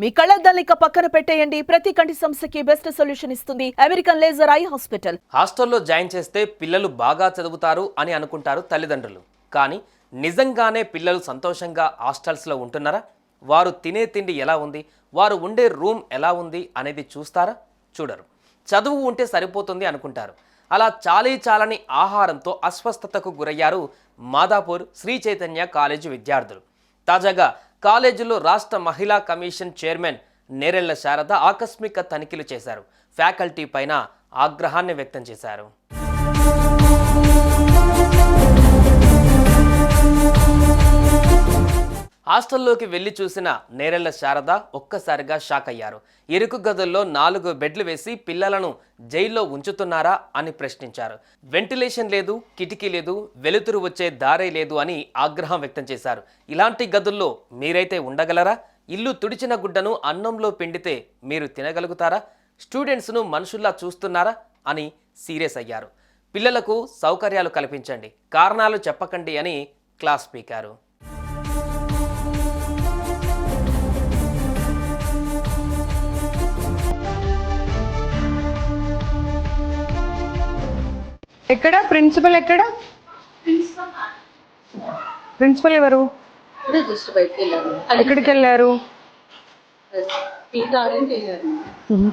మీ కళ్ళద్దాలిక పక్కన పెట్టేయండి. ప్రతి కంటి సమస్యకి బెస్ట్ సొల్యూషన్ ఇస్తుంది. American laser eye hospital. హాస్టల్లో జాయిన్ చేస్తే పిల్లలు బాగా చదువుతారు అని అనుకుంటారు తల్లిదండ్రులు. కానీ నిజంగానే పిల్లలు సంతోషంగా హాస్టల్స్లో ఉంటున్నారా? వారు తినే తిండి ఎలా ఉంది? వారు ఉండే రూమ్ ఎలా ఉంది అనేది చూస్తారా? చూడరు. చదువు ఉంటే సరిపోతుంది అనుకుంటారు. అలా చాలీ చాలని ఆహారంతో అస్వస్థతకు గురయ్యారు మాదాపూర్ శ్రీ చైతన్య కాలేజీ విద్యార్థులు. తాజాగా కాలేజీలో రాష్ట్ర మహిళా కమిషన్ చైర్మన్ నేరెళ్ళ శారద ఆకస్మిక తనిఖీలు చేశారు. ఫ్యాకల్టీ పైన ఆగ్రహాన్ని వ్యక్తం చేశారు. హాస్టల్లోకి వెళ్ళి చూసిన నేరెళ్ళ శారద ఒక్కసారిగా షాక్ అయ్యారు. ఇరుకు గదుల్లో నాలుగు బెడ్లు వేసి పిల్లలను జైల్లో ఉంచుతున్నారా అని ప్రశ్నించారు. వెంటిలేషన్ లేదు కిటికీ లేదు వెలుతురు వచ్చే దారే లేదు అని ఆగ్రహం వ్యక్తం చేశారు. ఇలాంటి గదుల్లో మీరైతే ఉండగలరా? ఇల్లు తుడిచిన గుడ్డను అన్నంలో పిండితే మీరు తినగలుగుతారా? స్టూడెంట్స్ను మనుషుల్లా చూస్తున్నారా? అని సీరియస్ అయ్యారు. పిల్లలకు సౌకర్యాలు కల్పించండి. కారణాలు చెప్పకండి అని క్లాస్ పీకారు. ఎక్కడ? ప్రిన్సిపల్ ఎక్కడ? ప్రిన్సిపల్ ఎవరు? జస్ట్ ఎక్కడికి వెళ్ళారు? టీ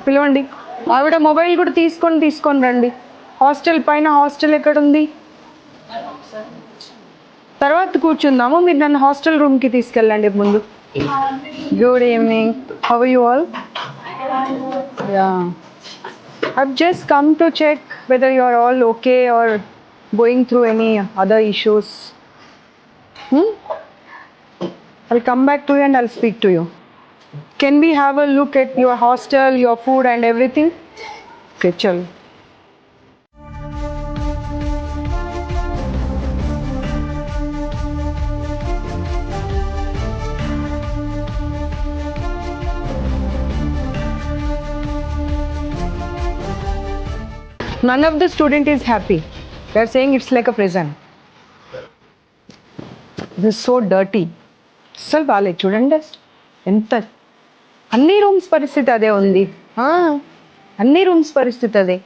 పిలవండి. ఆవిడ మొబైల్ కూడా తీసుకొని తీసుకొని రండి. హాస్టల్ పైన హాస్టల్ ఎక్కడ ఉంది తర్వాత కూర్చుందాము. మీరు నన్ను హాస్టల్ రూమ్కి తీసుకెళ్ళండి ముందు. Good evening how you all yeah I've just come to check whether you're all okay or going through any other issues. Hmm? I'll come back to you and I'll speak to you. Can we have a look at your hostel, your food, and everything? Okay, chal. None of the student is happy. They're saying it's like a prison. This is so dirty. అస్సలు బాగాలేదు చూడండి ఎంత అన్ని rooms పరిస్థితి అదే ఉంది. అన్ని rooms పరిస్థితి అదే.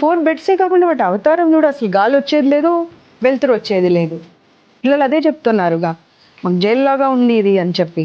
ఫోర్ బెడ్సే కాకుండా వాటి అవతారం చూడు అసలు గాలి వచ్చేది లేదు వెలుతురు వచ్చేది లేదు. పిల్లలు అదే చెప్తున్నారుగా. మాకు జైలు లాగా ఉంది ఇది అని చెప్పి.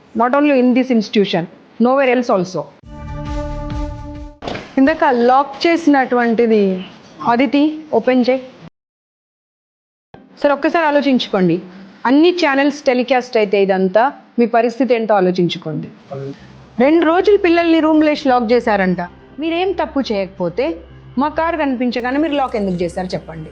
Not only in this institution nowhere else also ఇందాక లాక్ చేసినటువంటిది అదితి ఓపెన్ చేయి. సార్ ఒక్కసారి ఆలోచించుకోండి. అన్ని ఛానల్స్ టెలికాస్ట్ అయితే ఇదంతా మీ పరిస్థితి ఏంటో ఆలోచించుకోండి. రెండు రోజులు పిల్లల్ని రూమ్లో వేసి లాక్ చేశారంట. మీరేం తప్పు చేయకపోతే మా కారు కనిపించగానే మీరు లాక్ ఎందుకు చేశారు చెప్పండి.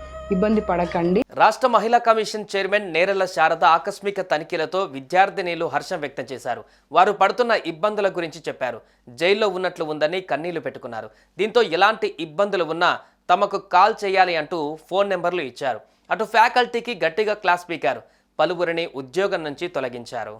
ఇబ్బంది పడకండి. రాష్ట్ర మహిళా కమిషన్ చైర్మన్ నేరల శారద ఆకస్మిక తనిఖీలతో విద్యార్థినిలు హర్షం వ్యక్తం చేశారు. వారు పడుతున్న ఇబ్బందుల గురించి చెప్పారు. జైల్లో ఉన్నట్లు ఉందని కన్నీళ్ళు పెట్టుకున్నారు. దీంతో ఎలాంటి ఇబ్బందులు ఉన్నా తమకు కాల్ చేయాలి అంటూ ఫోన్ నెంబర్లు ఇచ్చారు. అటు ఫ్యాకల్టీకి గట్టిగా క్లాస్ పీకారు. పలువురిని ఉద్యోగం నుంచి తొలగించారు.